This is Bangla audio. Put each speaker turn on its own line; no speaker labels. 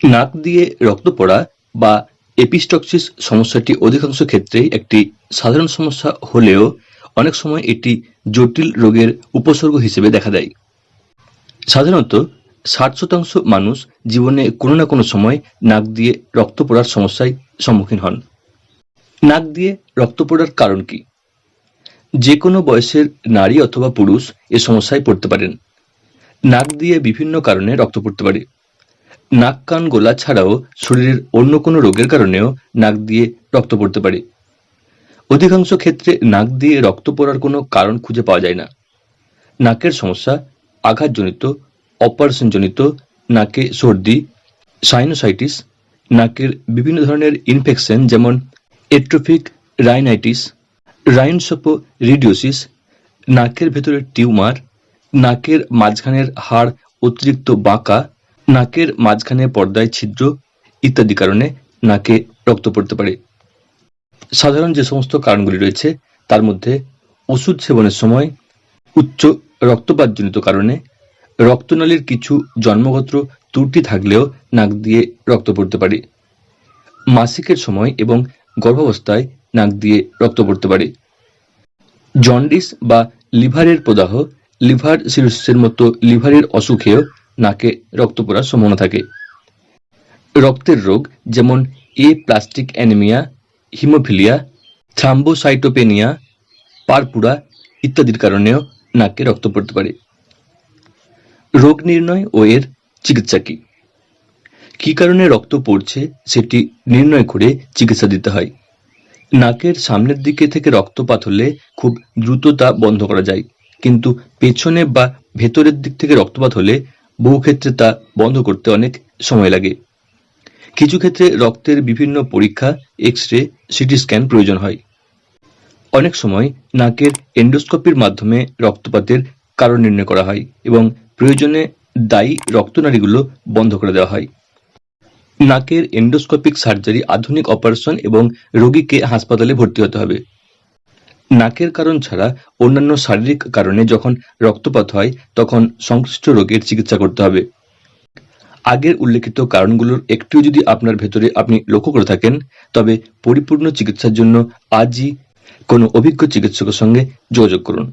নাক দিয়ে রক্ত পড়া বা এপিস্টক্সিস সমস্যাটি অধিকাংশ ক্ষেত্রেই একটি সাধারণ সমস্যা হলেও অনেক সময় এটি জটিল রোগের উপসর্গ হিসেবে দেখা দেয়। সাধারণত ষাট শতাংশ মানুষ জীবনে কোনো না কোনো সময় নাক দিয়ে রক্ত পড়ার সমস্যায় সম্মুখীন হন। নাক দিয়ে রক্ত পড়ার কারণ কি? যে কোনো বয়সের নারী অথবা পুরুষ এ সমস্যায় পড়তে পারেন। নাক দিয়ে বিভিন্ন কারণে রক্ত পড়তে পারে। নাক, কান, গোলা ছাড়াও শরীরের অন্য কোনো রোগের কারণেও নাক দিয়ে রক্ত পড়তে পারে। অধিকাংশ ক্ষেত্রে নাক দিয়ে রক্ত পড়ার কোনো কারণ খুঁজে পাওয়া যায় না। নাকের সমস্যা আঘাতজনিত, অপারেশনজনিত, নাকে সর্দি, সাইনোসাইটিস, নাকের বিভিন্ন ধরনের ইনফেকশন যেমন এট্রোফিক রাইনাইটিস রাইনসোপো রিডিওসিস নাকের ভেতরে টিউমার, নাকের মাঝখানের হাড় অতিরিক্ত বাঁকা নাকের মাঝখানে পর্দায় ছিদ্র ইত্যাদি কারণে নাকে রক্ত পড়তে পারে। সাধারণ যে সমস্ত কারণগুলি রয়েছে, তার মধ্যে ওষুধ সেবনের সময় উচ্চ রক্তপাতজনিত কারণে রক্তনালীর কিছু জন্মগত ত্রুটি থাকলেও নাক দিয়ে রক্ত পড়তে পারে। মাসিকের সময় এবং গর্ভাবস্থায় নাক দিয়ে রক্ত পড়তে পারে। জন্ডিস বা লিভারের প্রদাহ, লিভার সিরোসিসের মতো লিভারের অসুখেও নাকে রক্ত পড়ার সম্ভাবনা থাকে। রক্তের রোগ যেমন aplastic anaemia, haemophilia, thrombocytopenia, purpura ইত্যাদির কারণেও নাকে রক্ত পড়তে পারে। রোগ নির্ণয় ও এর চিকিৎসা কি? কী কারণে রক্ত পড়ছে সেটি নির্ণয় করে চিকিৎসা দিতে হয়। নাকের সামনের দিকে থেকে রক্তপাত হলে খুব দ্রুত তা বন্ধ করা যায়। কিন্তু পেছনে বা ভেতরের দিক থেকে রক্তপাত হলে বহু ক্ষেত্রে তা বন্ধ করতে অনেক সময় লাগে। কিছু ক্ষেত্রে রক্তের বিভিন্ন পরীক্ষা এক্স রে সিটি স্ক্যান প্রয়োজন হয়। অনেক সময় নাকের এন্ডোস্কোপির মাধ্যমে রক্তপাতের কারণ নির্ণয় করা হয় এবং প্রয়োজনে দায়ী রক্তনালীগুলো বন্ধ করে দেওয়া হয়। নাকের এন্ডোস্কোপিক সার্জারি আধুনিক অপারেশন এবং রোগীকে হাসপাতালে ভর্তি হতে হবে। নাকের কারণ ছাড়া অন্যান্য শারীরিক কারণে যখন রক্তপাত হয়, তখন সংশ্লিষ্ট রোগের চিকিৎসা করতে হবে। আগের উল্লেখিত কারণগুলোর একটিও যদি আপনার ভেতরে আপনি লক্ষ্য করে থাকেন, তবে পরিপূর্ণ চিকিৎসার জন্য আজই কোনো অভিজ্ঞ চিকিৎসকের সঙ্গে যোগাযোগ করুন।